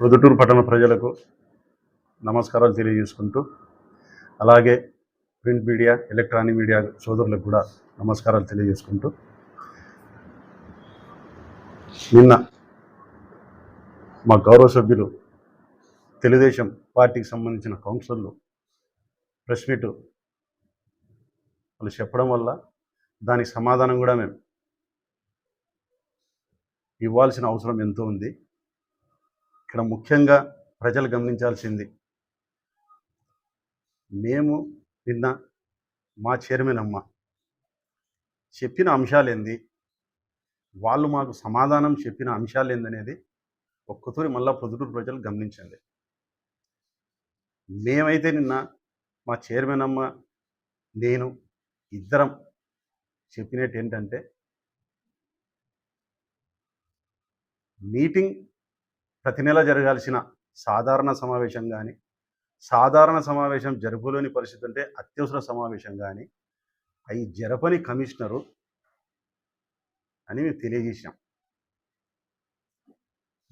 Proddatur పట్టణ ప్రజలకు నమస్కారాలు తెలియజేసుకుంటూ అలాగే ప్రింట్ మీడియా ఎలక్ట్రానిక్ మీడియా సోదరులకు కూడా నమస్కారాలు తెలియజేసుకుంటూ నిన్న మా గౌరవ సభ్యులు తెలుగుదేశం పార్టీకి సంబంధించిన కౌన్సిలర్లు ప్రెస్ మీట్ వాళ్ళు చెప్పడం వల్ల దానికి సమాధానం కూడా మేము ఇవ్వాల్సిన అవసరం ఎంతో ఉంది. ఇక్కడ ముఖ్యంగా ప్రజలు గమనించాల్సింది. మేము నిన్న మా చైర్మన్ అమ్మ చెప్పిన అంశాలు ఏంది వాళ్ళు మాకు సమాధానం చెప్పిన అంశాలు ఏందనేది ఒక్కతూరి మళ్ళా పొద్దుటూరు ప్రజలు గమనించండి మేమైతే నిన్న మా చైర్మన్ అమ్మ నేను ఇద్దరం చెప్పినట్టు ఏంటంటే మీటింగ్ ప్రతి నెల జరగాల్సిన సాధారణ సమావేశం కానీ సాధారణ సమావేశం జరుపులోని పరిస్థితి అంటే అత్యవసర సమావేశం కానీ అవి జరపని కమిషనరు అని మేము తెలియజేసాం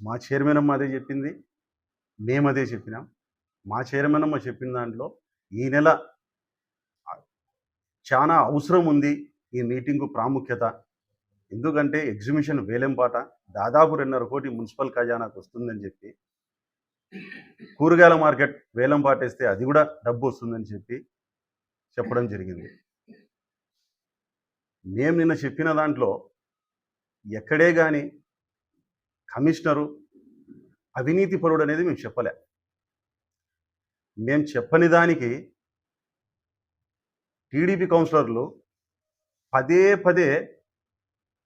మా చైర్మన్ అమ్మ అదే చెప్పింది మేము అదే చెప్పినాం. మా చైర్మన్ అమ్మ చెప్పిన దాంట్లో ఈ నెల చాలా అవసరం ఉంది ఈ మీటింగు ప్రాముఖ్యత ఎందుకంటే ఎగ్జిబిషన్ వేలంపాట దాదాపు రెండున్నర కోటి మున్సిపల్ ఖజానాకు వస్తుందని చెప్పి కూరగాయల మార్కెట్ వేలం పాటేస్తే అది కూడా డబ్బు వస్తుందని చెప్పి చెప్పడం జరిగింది. మేము నిన్న చెప్పిన దాంట్లో ఎక్కడే కానీ కమిషనరు అవినీతి పరుడు అనేది మేము చెప్పలే. మేము చెప్పని దానికి టీడీపీ కౌన్సిలర్లు పదే పదే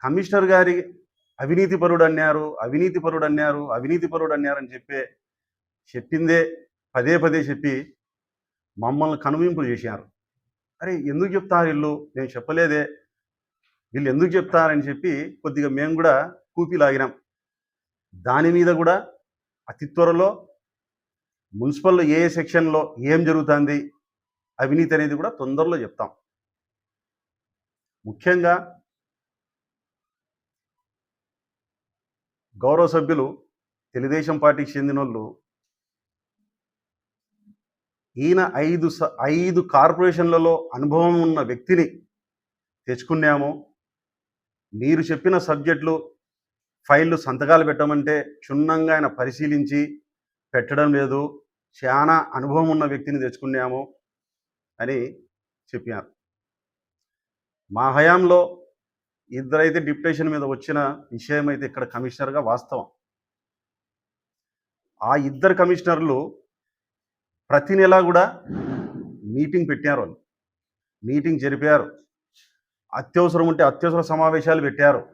కమిషనర్ గారి అవినీతి పరుడు అన్నారు అవినీతి పరుడు అన్నారు అవినీతి పరుడు అన్నారని చెప్పే చెప్పిందే పదే పదే చెప్పి మమ్మల్ని కనువింపు చేశారు. అరే ఎందుకు చెప్తారు వీళ్ళు? నేను చెప్పలేదే. వీళ్ళు ఎందుకు చెప్తారని చెప్పి కొద్దిగా మేము కూడా కూపిలాగినాం దాని మీద కూడా అతి త్వరలో మున్సిపల్లో ఏ సెక్షన్లో ఏం జరుగుతుంది అవినీతి అనేది కూడా తొందరలో చెప్తాం. ముఖ్యంగా గౌరవ సభ్యులు తెలుగుదేశం పార్టీకి చెందిన వాళ్ళు ఈయన ఐదు స- ఐదు కార్పొరేషన్లలో అనుభవం ఉన్న వ్యక్తిని తెచ్చుకున్నాము. మీరు చెప్పిన సబ్జెక్టులు ఫైళ్ళు సంతకాలు పెట్టమంటే క్షుణ్ణంగా ఆయన పరిశీలించి పెట్టడం లేదు. చాలా అనుభవం ఉన్న వ్యక్తిని తెచ్చుకున్నాము అని చెప్పారు మా హయాంలో ఇద్దరైతే డిప్యుటేషన్ మీద వచ్చిన విషయం అయితే ఇక్కడ కమిషనర్గా వాస్తవం. ఆ ఇద్దరు కమిషనర్లు ప్రతి నెల కూడా మీటింగ్ పెట్టారు వాళ్ళు. మీటింగ్ జరిపారు. అత్యవసరం ఉంటే అత్యవసర సమావేశాలు పెట్టారు.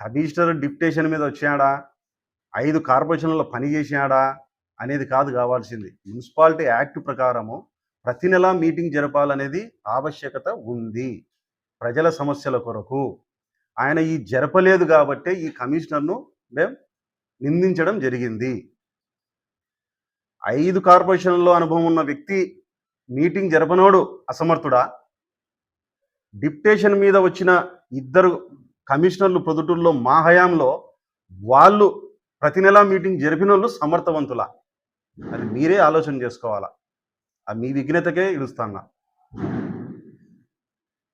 కమిషనర్ డిప్యుటేషన్ మీద వచ్చాడా? ఐదు కార్పొరేషన్లలో పని చేశాడా? అనేది కాదు కావాల్సింది. మున్సిపాలిటీ యాక్ట్ ప్రకారము ప్రతి నెల మీటింగ్ జరపాలనేది ఆవశ్యకత ఉంది. ప్రజల సమస్యల కొరకు ఆయన ఈ జరపలేదు కాబట్టే ఈ కమిషనర్ను మేము నిందించడం జరిగింది. ఐదు కార్పొరేషన్లో అనుభవం ఉన్న వ్యక్తి మీటింగ్ జరపనోడు అసమర్థుడా? డిప్టేషన్ మీద వచ్చిన ఇద్దరు కమిషనర్లు ప్రొదుటూరులో మా హయాంలో వాళ్ళు ప్రతి నెలా మీటింగ్ జరిపిన వాళ్ళు సమర్థవంతులా? అది మీరే ఆలోచన చేసుకోవాలా? అది మీ విఘ్నతకే ఇడుస్తాను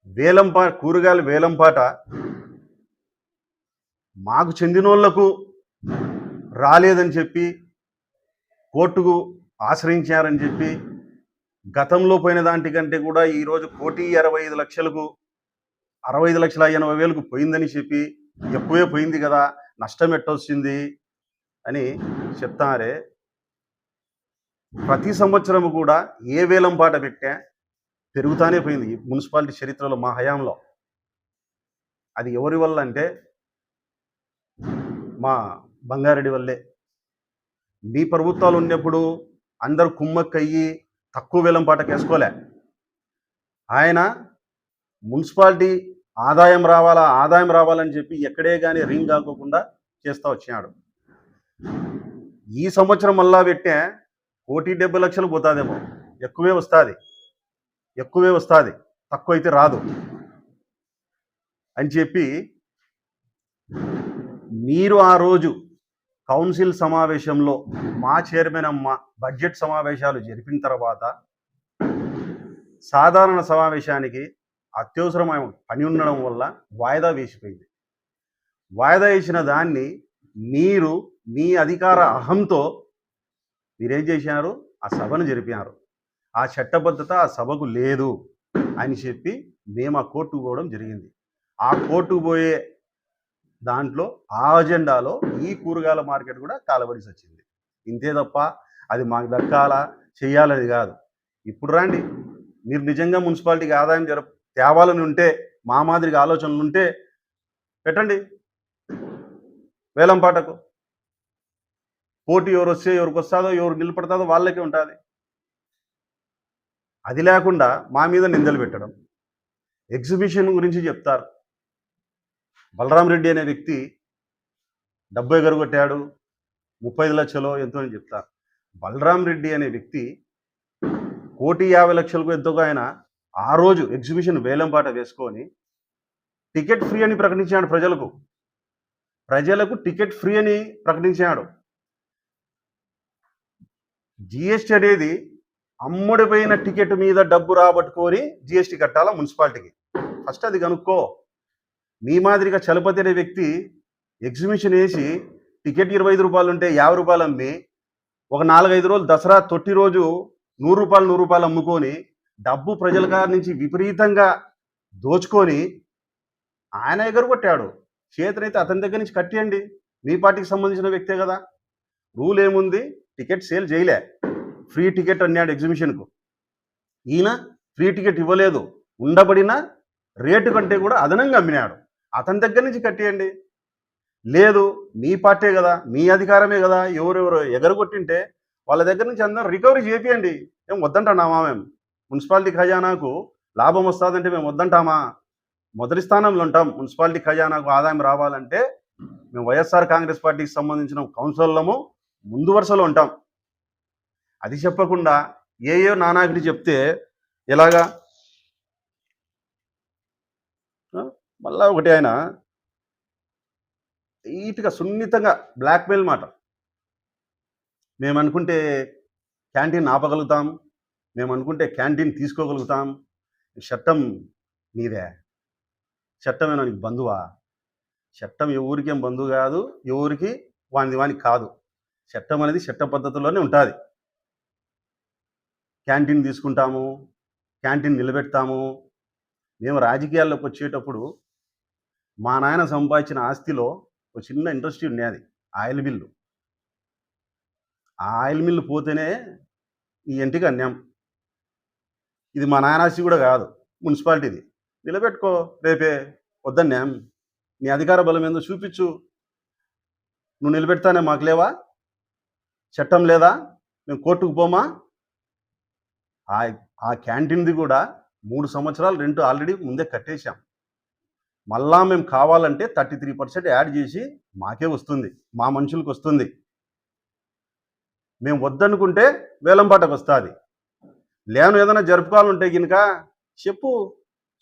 వేలంపా కూరగాయల వేలంపాట మాకు చెందినోళ్ళకు రాలేదని చెప్పి కోర్టుకు ఆశ్రయించారని చెప్పి గతంలో పోయిన దాంటికంటే కూడా ఈరోజు కోటి అరవై ఐదు లక్షలకు అరవై ఐదు లక్షల ఎనభై వేలకు పోయిందని చెప్పి ఎక్కువే పోయింది కదా నష్టం ఎట్టొచ్చింది అని చెప్తారే. ప్రతి సంవత్సరం కూడా ఏ వేలం పాట పెట్టా పెరుగుతానే పోయింది మున్సిపాలిటీ చరిత్రలో మా హయాంలో. అది ఎవరి వల్ల అంటే మా బంగారెడ్డి వల్లే. మీ ప్రభుత్వాలు ఉన్నప్పుడు అందరు కుమ్మక్కయ్యి తక్కువ వేలం పాటకు వేసుకోలే ఆయన మున్సిపాలిటీ ఆదాయం రావాలా ఆదాయం రావాలని చెప్పి ఎక్కడే కానీ రింగ్ కాకోకుండా చేస్తూ వచ్చినాడు. ఈ సంవత్సరం మళ్ళా పెట్టే కోటి డెబ్బై లక్షలు పోతాదేమో. ఎక్కువే వస్తుంది. ఎక్కువే వస్తుంది తక్కువ అయితే రాదు. అని చెప్పి మీరు ఆ రోజు కౌన్సిల్ సమావేశంలో మా చైర్మన్ అమ్మ బడ్జెట్ సమావేశాలు జరిపిన తర్వాత సాధారణ సమావేశానికి అత్యవసరమైన పని ఉండడం వల్ల వాయిదా వేసిపోయింది. వాయిదా వేసిన దాన్ని మీరు మీ అధికార అహంతో మీరేం చేశారు? ఆ సభను జరిపినారు. ఆ చట్టబద్ధత ఆ సభకు లేదు అని చెప్పి మేము ఆ కోర్టుకు పోవడం జరిగింది. ఆ కోర్టుకు పోయే దాంట్లో ఆ అజెండాలో ఈ కూరగాయల మార్కెట్ కూడా కాలబడిసి వచ్చింది. ఇంతే తప్ప అది మాకు దక్కాలా చెయ్యాలది కాదు. ఇప్పుడు రండి. మీరు నిజంగా మున్సిపాలిటీకి ఆదాయం జర తేవాలని ఉంటే మా మాదిరిగా ఆలోచనలు ఉంటే పెట్టండి. వేలంపాటకు పోటీ ఎవరు వస్తే ఎవరికి వస్తుందో ఎవరు నిలబడతాదో వాళ్ళకే ఉంటుంది అది లేకుండా మా మీద నిందలు పెట్టడం. ఎగ్జిబిషన్ గురించి చెప్తారు. బలరాం రెడ్డి అనే వ్యక్తి డెబ్బై గరుగొట్టాడు ముప్పై లక్షలో లక్షలు ఎంతో అని చెప్తారు. బలరాం రెడ్డి అనే వ్యక్తి కోటి యాభై లక్షలకు ఎంతో ఆయన ఆ రోజు ఎగ్జిబిషన్ వేలంపాట వేసుకొని టికెట్ ఫ్రీ అని ప్రకటించాడు ప్రజలకు. ప్రజలకు టికెట్ ఫ్రీ అని ప్రకటించాడు. జిఎస్టీ అనేది అమ్ముడిపోయిన టికెట్ మీద డబ్బు రాబట్టుకొని జిఎస్టీ కట్టాలా మున్సిపాలిటీకి? ఫస్ట్ అది కనుక్కో. మీ మాదిరిగా చలపతి అనే వ్యక్తి ఎగ్జిబిషన్ వేసి టికెట్ ఇరవై ఐదు రూపాయలు ఉంటే యాభై రూపాయలు అమ్మి ఒక నాలుగైదు రోజులు దసరా తొట్టి రోజు నూరు రూపాయలు నూరు రూపాయలు అమ్ముకొని డబ్బు ప్రజల గారి నుంచి విపరీతంగా దోచుకొని ఆయన ఎగరగొట్టాడు. చేతనైతే అతని దగ్గర నుంచి కట్టేయండి. మీ పార్టీకి సంబంధించిన వ్యక్తే కదా. రూల్ ఏముంది? టికెట్ సేల్ చేయలే. ఫ్రీ టికెట్ అన్నాడు ఎగ్జిబిషన్కు. ఈయన ఫ్రీ టికెట్ ఇవ్వలేదు. ఉండబడిన రేటు కంటే కూడా అదనంగా అమ్మినాడు. అతని దగ్గర నుంచి కట్టేయండి. లేదు మీ పార్టీ కదా మీ అధికారమే కదా ఎవరెవరు ఎగరగొట్టింటే వాళ్ళ దగ్గర నుంచి అందరం రికవరీ చేపియండి. ఏం వద్దంటామా మేము? మున్సిపాలిటీ ఖజానాకు లాభం వస్తుందంటే మేము వద్దంటామా? మొదటి స్థానంలో ఉంటాం. మున్సిపాలిటీ ఖజానాకు ఆదాయం రావాలంటే మేము వైఎస్ఆర్ కాంగ్రెస్ పార్టీకి సంబంధించిన కౌన్సిల్లము ముందు వరుసలో ఉంటాం. అది చెప్పకుండా ఏ ఏ చెప్తే ఎలాగా? మళ్ళా ఒకటి ఆయన నీట్గా సున్నితంగా బ్లాక్మెయిల్ మాట. మేము అనుకుంటే క్యాంటీన్ ఆపగలుగుతాం మేము అనుకుంటే క్యాంటీన్ తీసుకోగలుగుతాం. చట్టం నీదే. చట్టమేనా నీకు బంధువా? చట్టం ఎవరికేం బంధువు కాదు ఎవరికి వానిది వానికి కాదు. చట్టం అనేది చట్ట పద్ధతిలోనే ఉంటుంది. క్యాంటీన్ తీసుకుంటాము క్యాంటీన్ నిలబెడతాము. మేము రాజకీయాల్లోకి వచ్చేటప్పుడు మా నాయన సంపాదించిన ఆస్తిలో ఒక చిన్న ఇండస్ట్రీ ఉండేది ఆయిల్ మిల్లు. ఆ ఆయిల్ మిల్లు పోతేనే ఈ ఇంటికి అన్యాం ఇది మా నాయన ఆస్తి కూడా కాదు మున్సిపాలిటీది. నిలబెట్టుకో రేపే వద్దన్యాం నీ అధికార బలం ఏందో చూపించు. నువ్వు నిలబెడతానే మాకు లేవా? చట్టం లేదా? మేము కోర్టుకు పోమా? ఆ ఆ క్యాంటీన్ది కూడా మూడు సంవత్సరాలు రెంట్ ఆల్రెడీ ముందే కట్టేశాం. మళ్ళా మేము కావాలంటే థర్టీ త్రీ పర్సెంట్ యాడ్ చేసి మాకే వస్తుంది మా మనుషులకు వస్తుంది. మేము వద్దనుకుంటే వేలంపాటకు వస్తుంది. లేను ఏదైనా జరుపుకోవాలంటే కనుక చెప్పు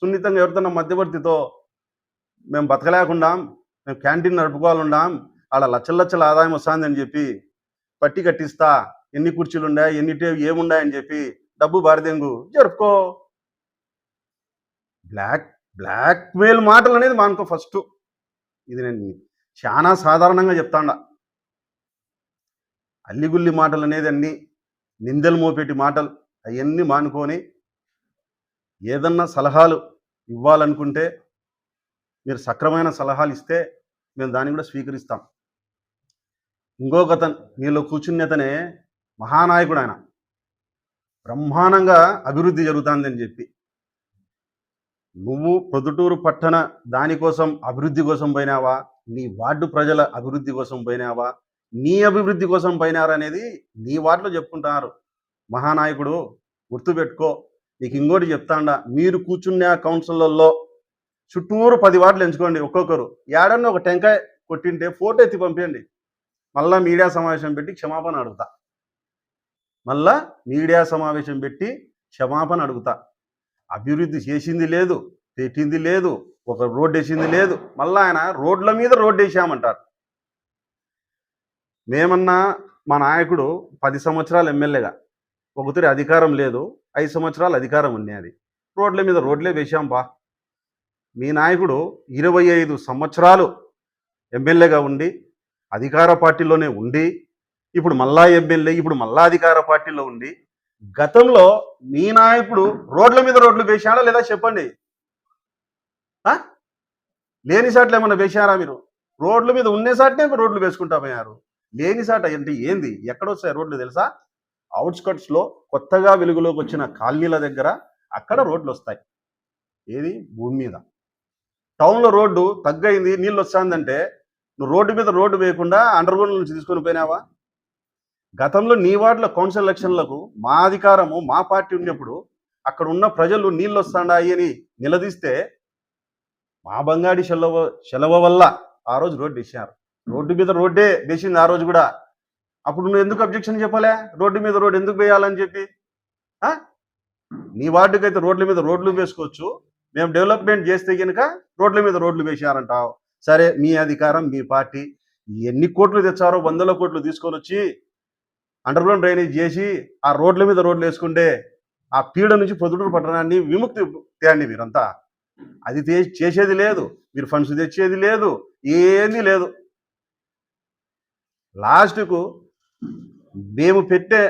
సున్నితంగా ఎవరితోన్నా మధ్యవర్తితో మేము బతకలేకుండాం మేము క్యాంటీన్ నడుపుకోవాలన్నాం ఆడ లక్షల లక్షల ఆదాయం వస్తుందని చెప్పి పట్టి కట్టిస్తా ఎన్ని కుర్చీలు ఉన్నాయి ఎన్ని టే ఏమున్నాయని చెప్పి డబ్బు బారదెంగు జరుపుకో. బ్లాక్ బ్లాక్మెయిల్ మాటలు అనేది మానుకో ఫస్ట్. ఇది నేను చాలా సాధారణంగా చెప్తాండ. అల్లిగుల్లి మాటలు అనేది అన్ని నిందలు మోపేటి మాటలు అవన్నీ మానుకొని ఏదన్నా సలహాలు ఇవ్వాలనుకుంటే మీరు సక్రమైన సలహాలు ఇస్తే మేము దాన్ని కూడా స్వీకరిస్తాం. ఇంకొకతను మీలో కూర్చున్నతనే మహానాయకుడు ఆయన. బ్రహ్మాండంగా అభివృద్ధి జరుగుతుందని చెప్పి. నువ్వు ప్రొద్దుటూరు పట్టణ దానికోసం అభివృద్ధి కోసం పోయినావా? నీ వార్డు ప్రజల అభివృద్ధి కోసం పోయినావా? నీ అభివృద్ధి కోసం పోయినారా అనేది నీ వార్డులో చెప్పుకుంటున్నారు. మహానాయకుడు గుర్తుపెట్టుకో నీకు ఇంకోటి చెప్తాండా మీరు కూర్చున్న కౌన్సిల్లలో చుట్టూరు పది వార్డులు ఎంచుకోండి ఒక్కొక్కరు. ఏడన్నా ఒక టెంకాయ కొట్టింటే ఫోటో ఎత్తి పంపించండి మళ్ళీ మీడియా సమావేశం పెట్టి క్షమాపణ అడుగుతా. మళ్ళా మీడియా సమావేశం పెట్టి క్షమాపణ అడుగుతా. అభివృద్ధి చేసింది లేదు పెట్టింది లేదు ఒక రోడ్డు వేసింది లేదు మళ్ళా ఆయన రోడ్ల మీద రోడ్డు వేసామంటారు. మేమన్నా మా నాయకుడు పది సంవత్సరాలు ఎమ్మెల్యేగా ఒకతరి అధికారం లేదు ఐదు సంవత్సరాలు అధికారం ఉన్నది రోడ్ల మీద రోడ్లే వేశాం బా. మీ నాయకుడు ఇరవై ఐదు సంవత్సరాలు ఎమ్మెల్యేగా ఉండి అధికార పార్టీలోనే ఉండి ఇప్పుడు మళ్ళా ఎమ్మెల్యే ఇప్పుడు మళ్ళా అధికార పార్టీలో ఉండి గతంలో మీ నాయకుడు రోడ్ల మీద రోడ్లు వేశాడా లేదా చెప్పండి? లేని సాట్లు ఏమన్నా వేశారా మీరు? రోడ్ల మీద ఉండే రోడ్లు వేసుకుంటా పోయారు లేని సాట అంటే ఏంది? ఎక్కడొస్తాయి రోడ్లు తెలుసా? అవుట్స్కట్స్లో కొత్తగా వెలుగులోకి వచ్చిన కాలనీల దగ్గర అక్కడ రోడ్లు వస్తాయి. ఏది? భూమి మీద. టౌన్లో రోడ్డు తగ్గైంది నీళ్ళు వస్తుందంటే నువ్వు రోడ్డు మీద రోడ్డు వేయకుండా అండర్ గ్రౌండ్ నుంచి తీసుకొని పోయినావా? గతంలో నీ వార్డుల కౌన్సిల్ ఎలక్షన్లకు మా అధికారము మా పార్టీ ఉన్నప్పుడు అక్కడ ఉన్న ప్రజలు నీళ్ళు వస్తాడాయి అని నిలదీస్తే మా బంగాడి సెలవ సెలవ వల్ల ఆ రోజు రోడ్డు వేసారు రోడ్డు మీద రోడ్డే వేసింది ఆ రోజు కూడా. అప్పుడు నువ్వు ఎందుకు అబ్జెక్షన్ చెప్పలే? రోడ్డు మీద రోడ్డు ఎందుకు వేయాలని చెప్పి? ఆ? నీ వార్డుకి అయితే రోడ్ల మీద రోడ్లు వేసుకోవచ్చు. మేము డెవలప్మెంట్ చేస్తే కనుక రోడ్ల మీద రోడ్లు వేసారంటావు సరే మీ అధికారం మీ పార్టీ ఎన్ని కోట్లు తెచ్చారో వందల కోట్లు తీసుకొని వచ్చి అండర్ గ్రౌండ్ డ్రైనేజ్ చేసి ఆ రోడ్ల మీద రోడ్లు వేసుకుంటే ఆ పీడ నుంచి పొద్దుటూరు పట్టణాన్ని విముక్తి తేండి మీరంతా అది చేసేది లేదు మీరు ఫండ్స్ తెచ్చేది లేదు ఏంది లేదు. లాస్ట్కు మేము పెట్టే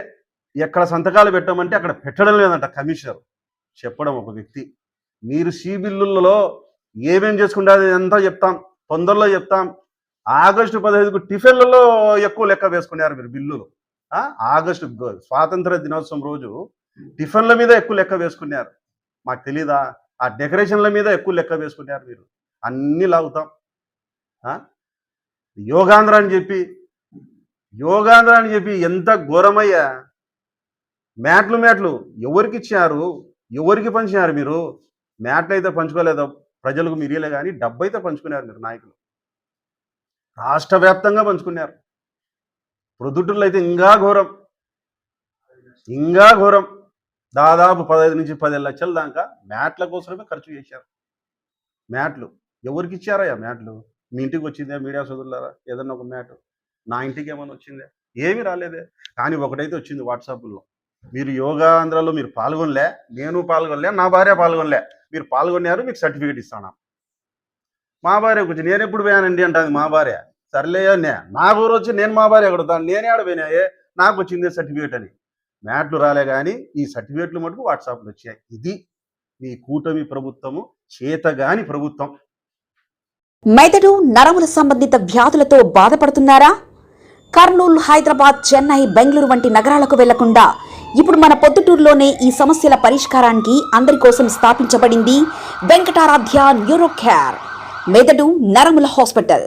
ఎక్కడ సంతకాలు పెట్టామంటే అక్కడ పెట్టడం లేదంట కమిషనర్. చెప్పడం ఒక వ్యక్తి. మీరు సీ బిల్లులలో ఏమేం చేసుకుంటారు అంతా చెప్తాం తొందరలో చెప్తాం. ఆగస్టు పదహైదుకు టిఫిన్లలో ఎక్కువ లెక్క వేసుకున్నారు మీరు బిల్లులు. ఆగస్టు స్వాతంత్ర దినోత్సవం రోజు టిఫిన్ల మీద ఎక్కువ లెక్క వేసుకున్నారు. మాకు తెలీదా? ఆ డెకరేషన్ల మీద ఎక్కువ లెక్క వేసుకున్నారు మీరు. అన్నీ లాగుతాం. ఆ? యోగాంధ్ర అని చెప్పి యోగాంధ్ర అని చెప్పి ఎంత ఘోరమయ్యా. మ్యాట్లు మ్యాట్లు ఎవరికి ఇచ్చారు ఎవరికి పంచినారు మీరు? మ్యాట్లు అయితే పంచుకోలేదు? ప్రజలకు మిరియలే కానీ డబ్బు అయితే పంచుకున్నారు మీరు నాయకులు. రాష్ట్ర వ్యాప్తంగా పంచుకున్నారు. ప్రొద్దుటూరులో అయితే ఇంకా ఘోరం. ఇంకా ఘోరం. దాదాపు పదహైదు నుంచి పదిహేను లక్షల దాకా మ్యాట్ల కోసమే ఖర్చు చేశారు. మ్యాట్లు. ఎవరికి ఇచ్చారయ్యా మ్యాట్లు? మీ ఇంటికి వచ్చిందే మీడియా సోదరులారా? ఏదన్నా ఒక మ్యాట్. నా ఇంటికి ఏమైనా వచ్చిందే? ఏమి రాలేదే. కానీ ఒకటైతే వచ్చింది వాట్సాప్లో. మీరు యోగాంధ్రలో మీరు పాల్గొనలే నేను పాల్గొనలే నా భార్య పాల్గొనలే. మీరు పాల్గొన్నారు మీకు సర్టిఫికేట్ ఇస్తాను? మా భార్య వచ్చి నేను ఎప్పుడు పోయానండి? అంటుంది మా భార్య. సర్లే నే నా ఊరు వచ్చి నేను మా భార్య అడుగుతాను నేనే ఆడ పోయినాయే నాకు వచ్చింది సర్టిఫికేట్ అని. మ్యాట్లు రాలే కానీ ఈ సర్టిఫికేట్లు మటుకు వాట్సాప్లో వచ్చాయి. ఇది మీ కూటమి ప్రభుత్వము చేతగాని ప్రభుత్వం. మెదడు నరముల సంబంధిత వ్యాధులతో బాధపడుతున్నారా? కర్నూలు హైదరాబాద్ చెన్నై బెంగళూరు వంటి నగరాలకు వెళ్ళకుండా ఇప్పుడు మన పొద్దుటూరులోనే ఈ సమస్యల పరిష్కారానికి అందరి కోసం స్థాపించబడింది వెంకటారాధ్య న్యూరో మెదడు నరముల హాస్పిటల్.